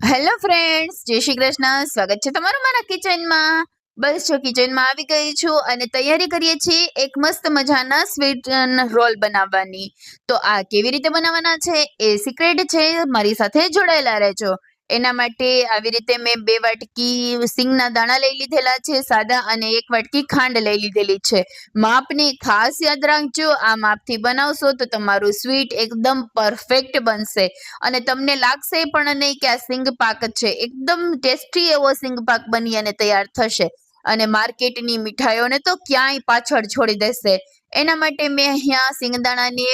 Hello friends જય શ્રી કૃષ્ણ. સ્વાગત છે તમારું મારા કિચનમાં બસ જો કિચનમાં આવી ગઈ છું અને તૈયારી કરીએ છીએ એક મસ્ત મજાના સ્વીટ રોલ બનાવવાની. તો આ કેવી રીતે બનાવવાના છે એ સિક્રેટ છે. મારી સાથે જોડાયેલા રહેજો. એના માટે આવી રીતે મેં બે વાટકી સિંગના દાણા લઈ લીધેલા છે, સાદા અને એક વાટકી ખાંડ લઈ લીધેલી છે. માપને ખાસ યાદ રાખજો, આ માપથી બનાવશો તો તમારું સ્વીટ એકદમ પરફેક્ટ બનશે. અને તમને લાગશે પણ નહીં કે આ સિંગ પાક છે, એકદમ ટેસ્ટી એવો સિંગ પાક બની અને તૈયાર થશે. અને માર્કેટની મીઠાઈઓને તો ક્યાંય પાછળ છોડી દેશે. એના માટે મેં અહીંયા સિંગદાણાને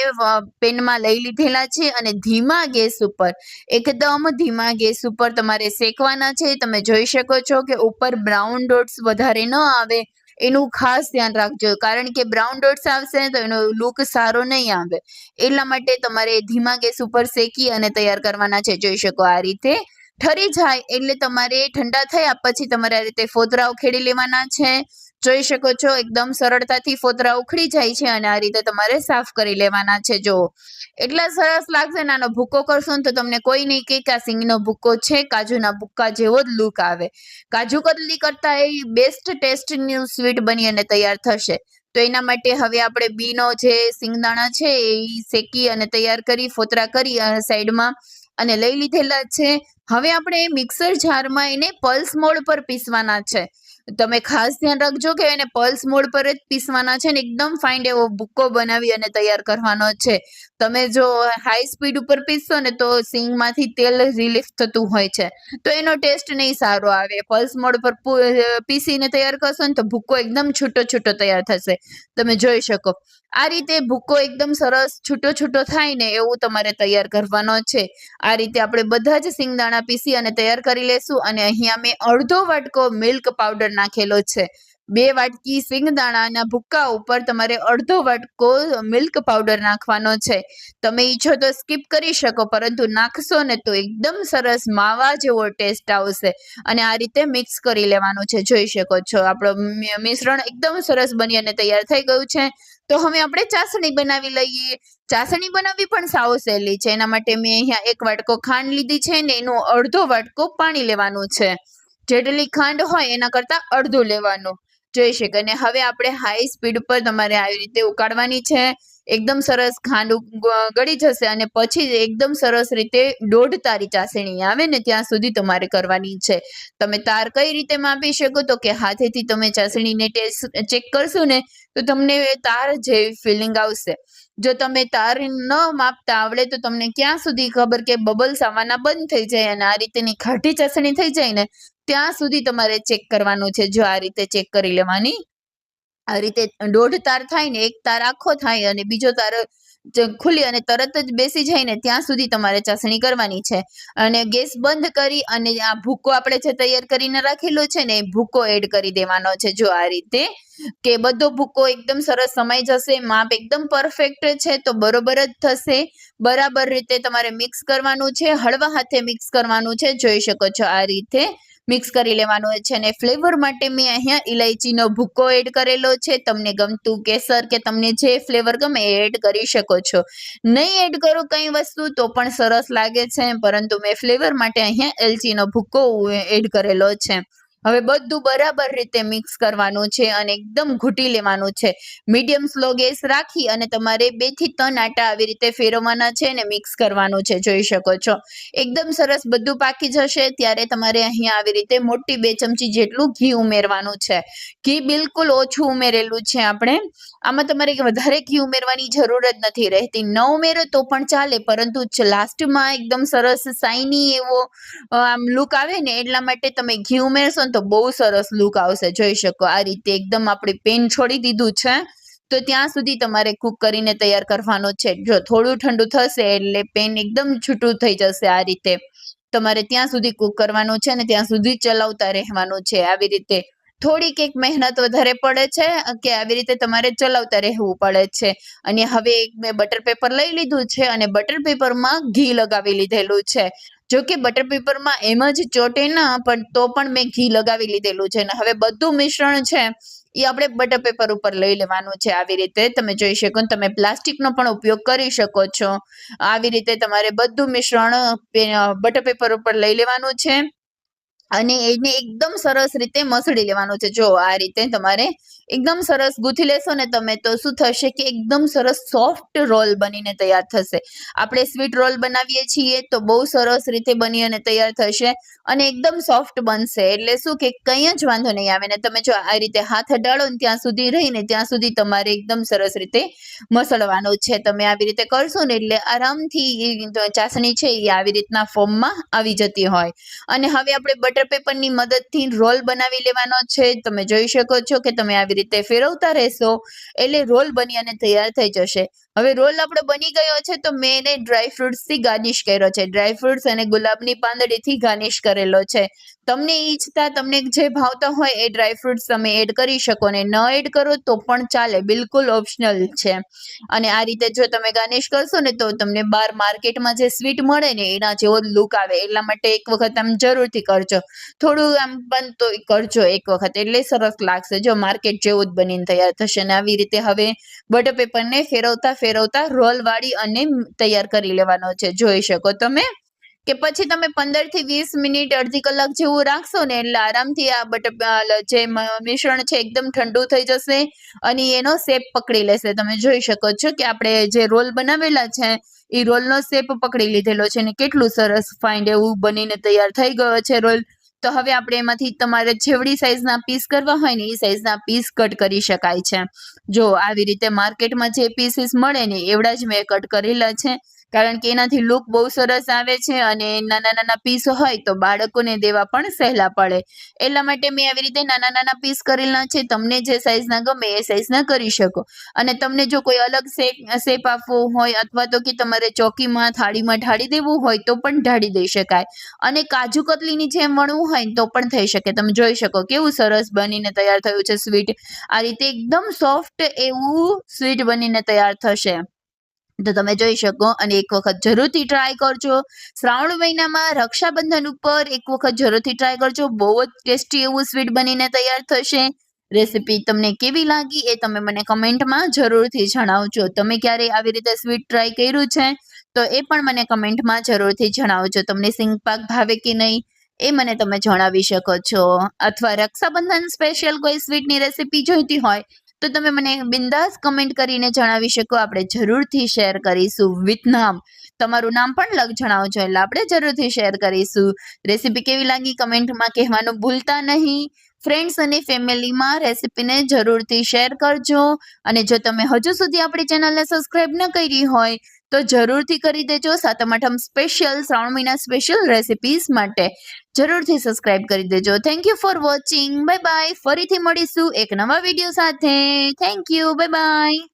પેનમાં લઈ લીધેલા છે અને ધીમા ગેસ ઉપર, એકદમ ધીમા ગેસ ઉપર તમારે શેકવાના છે. તમે જોઈ શકો છો કે ઉપર બ્રાઉન ડોટ્સ વધારે ન આવે, એનું ખાસ ધ્યાન રાખજો. કારણ કે બ્રાઉન ડોટ્સ આવશે તો એનો લુક સારો નહીં આવે. એટલા માટે તમારે ધીમા ગેસ ઉપર શેકી અને તૈયાર કરવાના છે. જોઈ શકો આ રીતે. ઠરી જાય એટલે તમારે ઠંડા થયા પછી તમારે આ રીતે ફોતરા ઉખેડી લેવાના છે. જોઈ શકો છો એકદમ સરળતાથી ફોતરા ઉખડી જાય છે અને આ રીતે તમારે સાફ કરી લેવાના છે. જો એટલા સરસ લાગશે નાનો ભૂકો કરશો ને તો તમને કોઈ નહીં કે આ સિંગનો ભૂકો છે, કાજુના ભૂક્કા જેવો જ લુક આવે. કાજુ કતલી કરતા એ બેસ્ટ ટેસ્ટની સ્વીટ બની અને તૈયાર થશે. તો એના માટે હવે આપણે બીનો જે સિંગદાણા છે એ શેકી અને તૈયાર કરી, ફોતરા કરી અને સાઈડમાં અને લઈ લીધેલા છે. હવે આપણે મિક્સર જારમાં એને પલ્સ મોડ પર પીસવાના છે. તમે ખાસ ધ્યાન રાખજો કે એને પલ્સ મોડ પર જ પીસવાના છે ને એકદમ ફાઇન એવો ભૂક્કો બનાવી અને તૈયાર કરવાનો છે. તમે જો હાઈ સ્પીડ ઉપર પીસશો ને તો સિંગમાંથી તેલ રિલીફ થતું હોય છે. તો એનો ટેસ્ટ નહીં સારો આવે. પલ્સ મોડ પર પીસીને તૈયાર કરશો ને તો ભૂક્કો એકદમ છૂટો છૂટો તૈયાર થશે. તમે જોઈ શકો. આ રીતે ભૂક્કો એકદમ સરસ છૂટો છૂટો થાય ને એવું તમારે તૈયાર કરવાનો છે. આ રીતે આપણે બધા જ સિંગદાણા પીસી અને તૈયાર કરી લેશું અને અહીંયા મેં અડધો વાટકો મિલ્ક પાવડર નાખેલો છે. બે વાટકી સિંગદાણાના ભૂક્કા ઉપર તમારે અડધો વાટકો મિલ્ક પાવડર નાખવાનો છે. તમે ઈચ્છો તો સ્કીપ કરી શકો, પરંતુ નાખશો ને તો એકદમ સરસ માવા જેવો ટેસ્ટ આવશે. અને આ રીતે મિક્સ કરી લેવાનું છે, જોઈ શકો છો. આપણો મિશ્રણ એકદમ સરસ બની અને તૈયાર થઈ ગયું છે. તો હવે આપણે ચાસણી બનાવી લઈએ. ચાસણી બનાવવી પણ સાવ સહેલી છે. એના માટે મેં અહીંયા એક વાટકો ખાંડ લીધી છે ને એનું અડધો વાટકો પાણી લેવાનું છે. જેટલી ખાંડ હોય એના કરતાં અડધું લેવાનું. જોઈ શકે અને હવે આપણે હાઈ સ્પીડ પર તમારે આવી રીતે ઉકાળવાની છે. એકદમ સરસ ખાંડ ગળી જશે અને પછી એકદમ સરસ રીતે દોઢ તારી ચાસણી આવે ને ત્યાં સુધી તમારે કરવાની છે. તમે તાર કઈ રીતે માપી શકો તો કે હાથેથી તમે ચાસણીને ટેસ્ટ ચેક કરશો ને તો તમને તાર જેવી ફિલિંગ આવશે. જો તમે તાર ન માપતા આવડે તો તમને ક્યાં સુધી ખબર કે બબલ્સ આવવાના બંધ થઈ જાય અને આ રીતેની ખાટી ચાસણી થઈ જાય ને, ત્યાં સુધી તમારે ચેક કરવાનું છે જો આ રીતે ચેક કરી લેવાની આ રીતે દોઢ તાર થાય ને એક તાર આખો થાય અને બીજો તાર ખુલી અને તરત જ બેસી જાય ને ત્યાં સુધી તમારે ચાસણી કરવાની છે. અને ગેસ બંધ કરી અને આ ભૂકો આપણે જે તૈયાર કરીને રાખેલો છે ને એ ભૂકો એડ કરી દેવાનો છે. જો આ રીતે કે બધો ભૂકો એકદમ સરસ સમાઈ જશે, માપ એકદમ પરફેક્ટ છે તો બરોબર જ થશે. બરાબર રીતે તમારે મિક્સ કરવાનું છે, હળવા હાથે મિક્સ કરવાનું છે, જોઈ શકો છો આ રીતે. મિક્સ કરી લેવાનું છે અને ફ્લેવર માટે મેં અહીંયા ઇલાયચીનો ભૂક્કો એડ કરેલો છે. તમને ગમતું કેસર કે તમને જે ફ્લેવર ગમે એ એડ કરી શકો છો. નહીં એડ કરો કંઈ વસ્તુ તો પણ સરસ લાગે છે, પરંતુ મેં ફ્લેવર માટે અહીંયા એલચીનો ભૂક્કો એડ કરેલો છે. હવે બધું બરાબર રીતે મિક્સ કરવાનું છે અને એકદમ ઘૂંટી લેવાનું છે. મીડિયમ સ્લો ગેસ રાખી અને તમારે બેથી ત્રણ આટા આવી રીતે ફેરવવાના છે અને મિક્સ કરવાનું છે, જોઈ શકો છો. એકદમ સરસ બધું પાકી જશે ત્યારે તમારે અહીંયા આવી રીતે મોટી બે ચમચી જેટલું ઘી ઉમેરવાનું છે. ઘી બિલકુલ ઓછું ઉમેરેલું છે આપણે. આમાં તમારે વધારે ઘી ઉમેરવાની જરૂર જ નથી રહેતી. ન ઉમેરો તો પણ ચાલે, પરંતુ લાસ્ટમાં એકદમ સરસ સાઈની એવો આમ લુક આવે ને એટલા માટે તમે ઘી ઉમેરશો તો બહુ સરસ લુક આવશે, જોઈ શકો. આ રીતે એકદમ આપણે પેન છોડી દીધું છે, તો ત્યાં સુધી તમારે કુક કરીને તૈયાર કરવાનો છે. જો થોડું ઠંડુ થશે એટલે પેન એકદમ છૂટું થઈ જશે આ રીતે. તમારે ત્યાં સુધી કુક કરવાનું છે અને ત્યાં સુધી ચલાવતા રહેવાનું છે. આવી રીતે થોડીક એક મહેનત વધારે પડે છે કે આવી રીતે તમારે ચલાવતા રહેવું પડે છે. અને હવે એક મેં બટર પેપર લઈ લીધું છે અને બટર પેપરમાં ઘી લગાવી લીધેલું છે. જો કે બટર પેપરમાં એમ જ ચોટે ના, પણ તો પણ મેં ઘી લગાવી લીધેલું છે. અને હવે બધું મિશ્રણ છે, એ આપણે બટર પેપર ઉપર લઈ લેવાનું છે આવી રીતે. તમે જોઈ શકો ને, તમે પ્લાસ્ટિકનો પણ ઉપયોગ કરી શકો છો. આવી રીતે તમારે બધું મિશ્રણ બટર પેપર ઉપર લઈ લેવાનું છે. અને એને એકદમ સરસ રીતે મસળી લેવાનું છે. જો આ રીતે તમારે એકદમ સરસ ગૂંથી લેશો ને તમે, તો શું થશે કે એકદમ સરસ સોફ્ટ રોલ બનીને તૈયાર થશે. આપણે સ્વીટ રોલ બનાવીએ છીએ તો બહુ સરસ રીતે બની અને તૈયાર થશે અને એકદમ સોફ્ટ બનશે. એટલે શું કે કંઈ જ વાંધો નહીં આવે ને તમે જો આ રીતે હાથ અડાડો ને ત્યાં સુધી રહીને ત્યાં સુધી તમારે એકદમ સરસ રીતે મસળવાનું છે. તમે આવી રીતે કરશો ને એટલે આરામથી ચાસણી છે એ આવી રીતના ફોર્મમાં આવી જતી હોય. અને હવે આપણે બટર પેપરની મદદથી રોલ બનાવી લેવાનો છે. તમે જોઈ શકો છો કે તમે આવી રીતે ફેરવતા રહેશો, એટલે રોલ બની અને તૈયાર થઈ જશે. હવે રોલ આપણો બની ગયો છે તો મેં એને ડ્રાય ફ્રૂટ્સથી ગાર્નિશ કર્યો છે. ડ્રાય ફ્રૂટ્સ અને ગુલાબની પાંદડીથી ગાર્નિશ કરેલો છે. તમને ઈચ્છતા, તમને જે ભાવતા હોય એ ડ્રાય ફ્રૂટ્સ તમે એડ કરી શકો ને ન એડ કરો તો પણ ચાલે, બિલકુલ ઓપ્શનલ છે. અને આ રીતે જો તમે ગાર્નિશ કરશો ને તો તમને બહાર માર્કેટમાં જે સ્વીટ મળે ને એના જેવો લુક આવે. એટલા માટે એક વખત આમ જરૂરથી કરજો. થોડું આમ બંધ તો કરજો એક વખત. એટલે સરસ લાગશે. જો માર્કેટ જેવું જ બનીને તૈયાર થશે ને આવી રીતે હવે બટર પેપરને ફેરવતા ફેરવતા રોલ વાળી અને તૈયાર કરી લેવાનો છે. જોઈ શકો તમે? કે પછી તમે પંદરથી વીસ મિનિટ અડધી કલાક જેવું રાખશો ને એટલે આરામથી આ બટર જે મિશ્રણ છે એકદમ ઠંડુ થઈ જશે અને એનો શેપ પકડી લેશે. તમે જોઈ શકો છો કે આપણે જે રોલ બનાવેલા છે એ રોલનો શેપ પકડી લીધેલો છે ને કેટલું સરસ ફાઇન્ડ એવું બનીને તૈયાર થઈ ગયો છે રોલ. તો હવે આપણે એમાંથી તમારે જેવડી સાઈઝના પીસ કરવા હોય ને એ સાઈઝના પીસ કટ કરી શકાય છે. જો આવી રીતે માર્કેટમાં જે પીસીસ મળે ને એવડા જ મેં કટ કરેલા છે. કારણ કે એનાથી લુક બહુ સરસ આવે છે અને નાના નાના પીસ હોય તો બાળકોને દેવા પણ સહેલા પડે. એટલા માટે મેં આવી રીતે નાના નાના પીસ કરેલા છે. તમને જે સાઈઝના ગમે એ સાઈઝના કરી શકો. અને તમને જો કોઈ અલગ શેપ આપવો હોય અથવા તો કે તમારે ચોકીમાં, થાળીમાં ઢાળી દેવું હોય તો પણ ઢાળી દઈ શકાય. અને કાજુ કતલીની જેમ વણવું હોય તો પણ થઈ શકે. તમે જોઈ શકો કેવું સરસ બનીને તૈયાર થયું છે સ્વીટ આ રીતે એકદમ સોફ્ટ એવું સ્વીટ બનીને તૈયાર થશે. તો તમે જોઈ શકો અને એક વખત જરૂરથી ટ્રાય કરજો. શ્રાવણ મહિનામાં રક્ષાબંધન ઉપર એક વખત જરૂરથી ટ્રાય કરજો. બહુ જ ટેસ્ટી એવું સ્વીટ બનીને તૈયાર થશે. રેસીપી તમને કેવી લાગી એ તમે મને કમેન્ટમાં જરૂરથી જણાવજો. તમે ક્યારે આવી રીતે સ્વીટ ટ્રાય કર્યું છે તો એ પણ મને કમેન્ટમાં જરૂરથી જણાવજો. તમને સિંગપાક ભાવે કે નહીં એ મને તમે જણાવી શકો છો. અથવા રક્ષાબંધન સ્પેશિયલ કોઈ સ્વીટની રેસીપી જોઈતી હોય તો તમે મને બિંદાસ કમેન્ટ કરીને જણાવી શકો. આપણે જરૂરથી શેર કરીશું વિથ નામ. તમારું નામ પણ લગ જણાવજો, એટલે આપણે જરૂરથી શેર કરીશું. રેસીપી કેવી લાગી? કમેન્ટમાં કહેવાનું ભૂલતા નહીં. ફ્રેન્ડ્સ અને ફેમિલીમાં રેસીપીને જરૂરથી શેર કરજો. અને જો તમે હજુ સુધી આપણી ચેનલને સબસ્ક્રાઈબ ન કરી હોય, તો જરૂરથી કરી દેજો સાતમ આઠમ સ્પેશિયલ શ્રાવણ મહિના સ્પેશિયલ રેસીપીઝ માટે. જરૂરથી સબસ્ક્રાઈબ કરી દેજો. Thank you for watching bye bye ફરીથી મળીશું એક નવા વીડિયો સાથે. Thank you bye bye